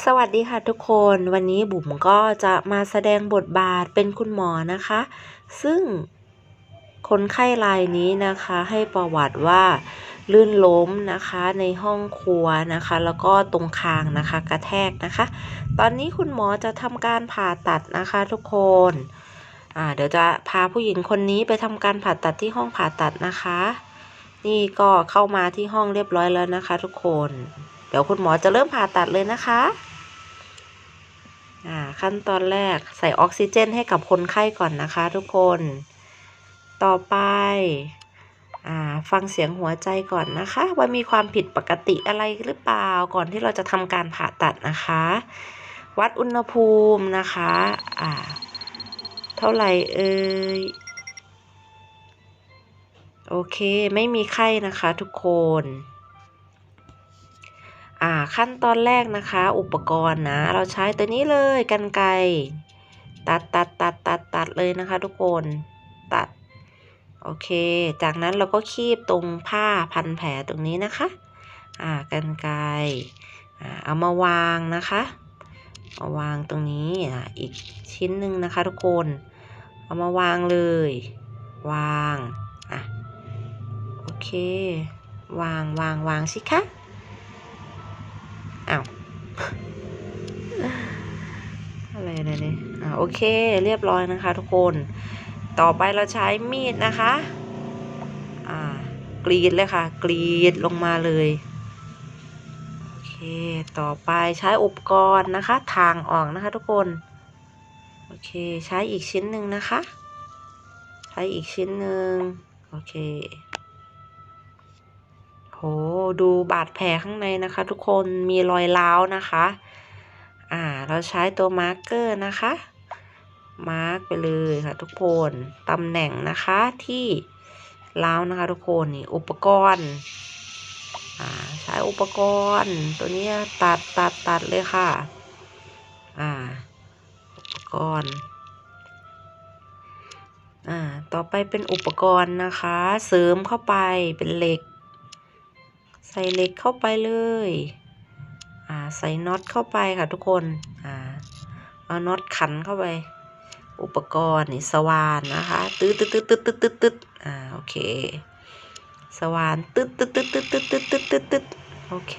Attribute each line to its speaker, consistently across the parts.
Speaker 1: สวัสดีค่ะทุกคนวันนี้บุ๋มก็จะมาแสดงบทบาทเป็นคุณหมอนะคะ ซึ่งคนไข้รายนี้นะคะให้ประวัติว่าลื่นล้มนะคะในห้องครัวนะคะ แล้วก็ตรงคางนะคะกระแทกนะคะ ตอนนี้คุณหมอจะทำการผ่าตัดนะคะทุกคนอ่าเดี๋ยวจะพาผู้หญิงคนนี้ไปทำการผ่าตัดที่ห้องผ่าตัดนะคะ นี่ก็เข้ามาที่ห้องเรียบร้อยแล้วนะคะ ทุกคน เดี๋ยวคุณหมอจะเริ่มผ่าตัดเลยนะคะอ่าขั้นตอนแรกใส่ออกซิเจนให้กับคนไข้ก่อนนะคะทุกคน ต่อไปอ่าฟังเสียงหัวใจก่อนนะคะ ว่ามีความผิดปกติอะไรหรือเปล่าก่อนที่เราจะทำการผ่าตัดนะคะ วัดอุณหภูมินะคะอ่าเท่าไหร่เอ่ยโอเค ไม่มีไข้นะคะทุกคน อ่าขั้นตอนแรกนะคะ อุปกรณ์นะ เราใช้ตัวนี้เลยกันไกตัดตัดตัดตัดตัดเลยนะคะทุกคนตัดโอเค จากนั้นเราก็คีบตรงผ้าพันแผลตรงนี้นะคะอ่ากันไกอ่าเอามาวางนะคะมาวางตรงนี้อ่าอีกชิ้นหนึ่งนะคะทุกคน เอามาวางเลย วางอะโอเค วางวางวางสิคะ อ้าวอะไรนะนี่อ่าโอเค เรียบร้อยนะคะ ทุกคน ต่อไปเราใช้มีดนะคะ อ่ากรีดเลยค่ะ กรีดลงมาเลยโอเค ต่อไปใช้อุปกรณ์นะคะ ทางออกนะคะ ทุกคนโอเคใช้อีกชิ้นหนึ่งนะคะ ใช้อีกชิ้นหนึ่งโอเค หดูบาดแผลข้างในนะคะทุกคนมีรอยร้าวนะคะ อ่า เราใช้ตัวมาร์กเกอร์นะคะ มาร์กไปเลยค่ะทุกคนตำแหน่งนะคะที่ร้าวนะคะทุกคนนี่อุปกรณ์อ่าใช้อุปกรณ์ตัวนี้ตัดตัดตัดเลยค่ะ อ่าอุปกรณ์อ่าต่อไปเป็นอุปกรณ์นะคะ เสริมเข้าไปเป็นเหล็ก ใส่เหล็กเข้าไปเลยอ่าใส่น็อตเข้าไปค่ะทุกคนอ่าเอาน็อตขันเข้าไป อุปกรณ์นี่สว่านนะคะตึ๊ดตึ๊ดตึ๊ดตึ๊ดตึ๊ดตึ๊ดตึ๊ดอ่าโอเค สว่านตึ๊ดตึ๊ดตึ๊ดตึ๊ดตึ๊ดตึ๊ดตึ๊ดตึ๊ดตึ๊ดโอเค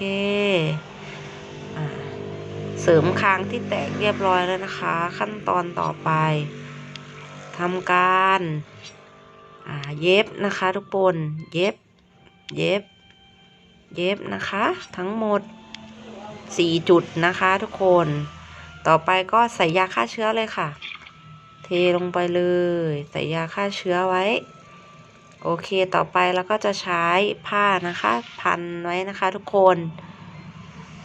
Speaker 1: อ่าเสริมคางที่แตกเรียบร้อยแล้วนะคะ ขั้นตอนต่อไปทำการอ่าเย็บนะคะทุกคนเย็บ เย็บ เย็บนะคะ ทั้งหมด 4 จุดนะคะทุกคน ต่อไปก็ใส่ยาฆ่าเชื้อเลยค่ะ เทลงไปเลย ใส่ยาฆ่าเชื้อไว้ โอเคต่อไปเราก็จะใช้ผ้านะคะ พันไว้นะคะทุกคน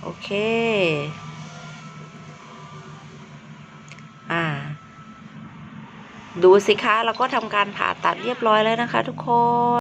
Speaker 1: โอเคอ่าดูสิคะ เราก็ทำการผ่าตัดเรียบร้อยแล้วนะคะทุกคน